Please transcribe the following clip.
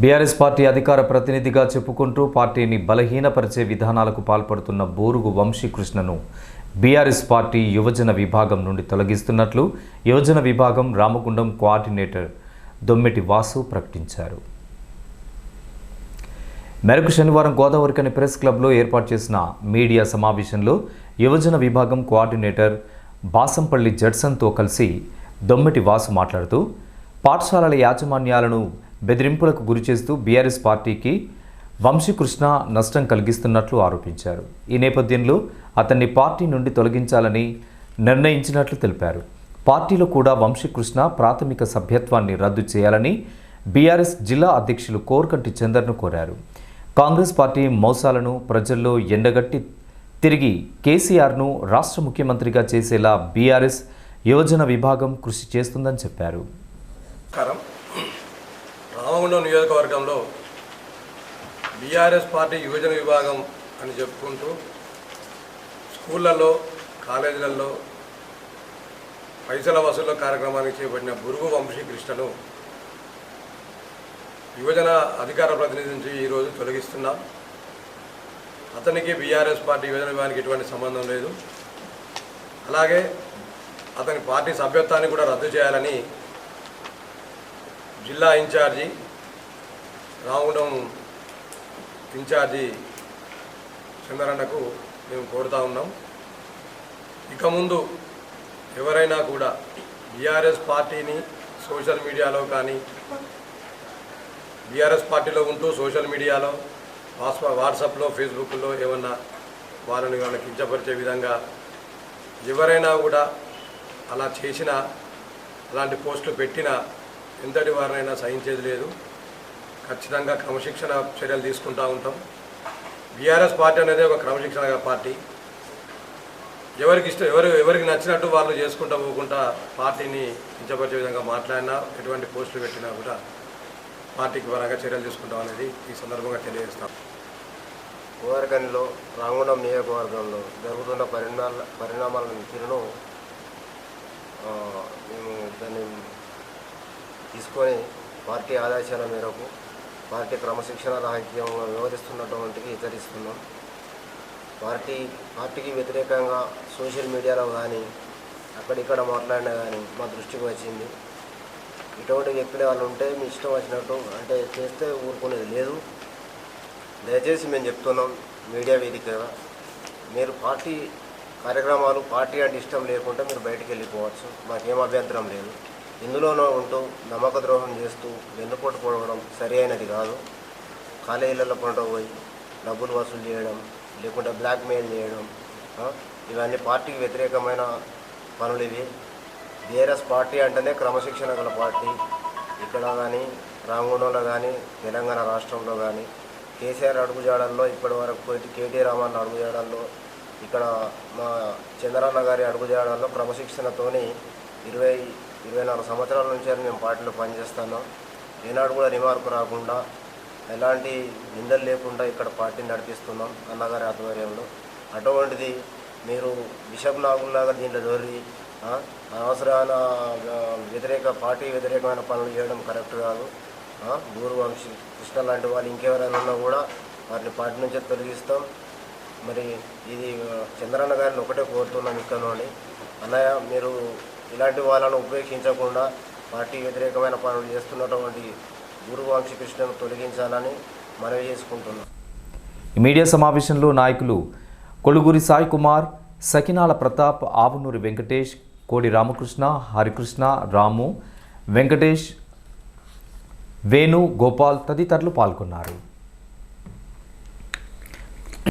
BRS party అధికార ప్రతినిధిగా చెప్పుకుంటూ పార్టీని బలహీనపరిచే విధానాలకు పాల్పడుతున్న బోరుగు వంశీకృష్ణను బీఆర్ఎస్ పార్టీ యువజన విభాగం నుండి తొలగిస్తున్నట్లు యువజన విభాగం రామగుండం కోఆర్డినేటర్ దొమ్మెటి వాసు ప్రకటించారు. మేరకు శనివారం గోదావరికని ప్రెస్ క్లబ్లో ఏర్పాటు చేసిన మీడియా సమావేశంలో యువజన విభాగం కోఆర్డినేటర్ బాసంపల్లి జడ్సన్తో కలిసి దొమ్మిటి వాసు మాట్లాడుతూ పాఠశాలల యాజమాన్యాలను బెదిరింపులకు గురిచేస్తూ బీఆర్ఎస్ పార్టీకి వంశీకృష్ణ నష్టం కలిగిస్తున్నట్లు ఆరోపించారు. ఈ నేపథ్యంలో అతన్ని పార్టీ నుండి తొలగించాలని నిర్ణయించినట్లు తెలిపారు. పార్టీలో కూడా వంశీకృష్ణ ప్రాథమిక సభ్యత్వాన్ని రద్దు చేయాలని బీఆర్ఎస్ జిల్లా అధ్యక్షులు కోర్కంటి చందర్ను కోరారు. కాంగ్రెస్ పార్టీ మోసాలను ప్రజల్లో ఎండగట్టి తిరిగి కేసీఆర్ను రాష్ట్ర ముఖ్యమంత్రిగా చేసేలా బీఆర్ఎస్ యువజన విభాగం కృషి చేస్తుందని చెప్పారు. రామగుండం నియోజకవర్గంలో బీఆర్ఎస్ పార్టీ యువజన విభాగం అని చెప్పుకుంటూ స్కూళ్ళల్లో కాలేజీలలో పైసల వసూలు కార్యక్రమానికి చేపట్టిన బురుగు వంశీకృష్ణను యువజన అధికార ప్రతినిధి నుంచి ఈరోజు తొలగిస్తున్నాం. అతనికి బీఆర్ఎస్ పార్టీ యువజన విభాగానికి ఎటువంటి సంబంధం లేదు. అలాగే అతని పార్టీ సభ్యత్వాన్ని కూడా రద్దు చేయాలని జిల్లా ఇన్ఛార్జి రావడం ఇన్ఛార్జి చంద్రన్నకు మేము కోరుతా ఉన్నాం. ఇక ముందు ఎవరైనా కూడా బీఆర్ఎస్ పార్టీని సోషల్ మీడియాలో కానీ బీఆర్ఎస్ పార్టీలో ఉంటూ సోషల్ మీడియాలో వాట్సాప్లో ఫేస్బుక్లో ఏమన్నా వాళ్ళని వాళ్ళని కించపరిచే విధంగా ఎవరైనా కూడా అలా చేసినా అలాంటి పోస్టులు పెట్టినా ఎంతటి వారినైనా సహించేది లేదు. ఖచ్చితంగా క్రమశిక్షణ చర్యలు తీసుకుంటూ ఉంటాం. బీఆర్ఎస్ పార్టీ అనేది ఒక క్రమశిక్షణ పార్టీ. ఎవరికి ఇష్టం ఎవరు ఎవరికి నచ్చినట్టు వాళ్ళు చేసుకుంటా పోకుండా పార్టీని కించపరిచే విధంగా మాట్లాడినా ఎటువంటి పోస్టులు పెట్టినా కూడా పార్టీకి పరంగా చర్యలు తీసుకుంటాం అనేది ఈ సందర్భంగా తెలియజేస్తాం. గోవర్గన్లో రాంగుండం నియోజకవర్గంలో జరుగుతున్న పరిణామాల పరిణామాలను తీరును మేము దాన్ని తీసుకొని పార్టీ ఆదేశాల మేరకు పార్టీ క్రమశిక్షణ రాహిత్యంగా వివరిస్తున్నటువంటి హెచ్చరిస్తున్నాం. పార్టీ పార్టీకి వ్యతిరేకంగా సోషల్ మీడియాలో కానీ అక్కడిక్కడ మాట్లాడినా కానీ మా దృష్టికి వచ్చింది. ఇటువంటి వ్యక్తులు వాళ్ళు ఉంటే మీ ఇష్టం వచ్చినట్టు అంటే చేస్తే ఊరుకునేది లేదు. దయచేసి మేము చెప్తున్నాం మీడియా వేదికగా మీరు పార్టీ కార్యక్రమాలు పార్టీ అంటే ఇష్టం లేకుండా మీరు బయటికి వెళ్ళిపోవచ్చు. మాకేం అభ్యంతరం లేదు. ఇందులోనూ ఉంటూ నమ్మక ద్రోహం చేస్తూ వెన్నుపోటు పోవడం సరి అయినది కాదు. కాలేజీలలో పంట పోయి డబ్బులు వసూలు చేయడం లేకుంటే బ్లాక్మెయిల్ చేయడం ఇవన్నీ పార్టీకి వ్యతిరేకమైన పనులు ఇవి. బీఆర్ఎస్ పార్టీ అంటేనే క్రమశిక్షణ గల పార్టీ. ఇక్కడ కానీ రామగుండంలో కానీ తెలంగాణ రాష్ట్రంలో కానీ కేసీఆర్ అడుగుజాడల్లో ఇప్పటి వరకు పోయి కేటీ రామన్న అడుగుజాడల్లో ఇక్కడ మా చంద్రన్న గారి అడుగుజాడల్లో క్రమశిక్షణతోని ఇరవై ఇరవై నాలుగు సంవత్సరాల నుంచి మేము పార్టీలో పనిచేస్తున్నాం ఏనాడు కూడా రిమార్కు రాకుండా ఎలాంటి నిందలు లేకుండా ఇక్కడ పార్టీని నడిపిస్తున్నాం అన్నగారి ఆధ్వర్యంలో. అటువంటిది మీరు బిషప్ నాగుల్లాగా దీంట్లో దొరి అనవసరమైన వ్యతిరేక పార్టీ వ్యతిరేకమైన పనులు చేయడం కరెక్ట్ కాదు. ఆ, కృష్ణ లాంటి వాళ్ళు ఇంకెవరైనా ఉన్నా కూడా వారిని పార్టీ నుంచే తొలగిస్తాం. మరి ఇది చంద్రన్న గారిని ఒకటే కోరుతున్నాం ఇక్కడ నుండి. అన్నయ్య మీరు ఇలాంటి వాళ్ళను ఉపేక్షించకుండా పార్టీ వ్యతిరేకమైన పనులు చేస్తున్నటువంటి గురు కృష్ణను తొలగించాలని మనవి చేసుకుంటున్నాం. మీడియా సమావేశంలో నాయకులు కొలుగురి సాయి కుమార్ సకినాల ప్రతాప్ ఆవునూరి వెంకటేష్ కోడి రామకృష్ణ హరికృష్ణ రాము వెంకటేష్ వేణు గోపాల్ తదితరులు పాల్గొన్నారు.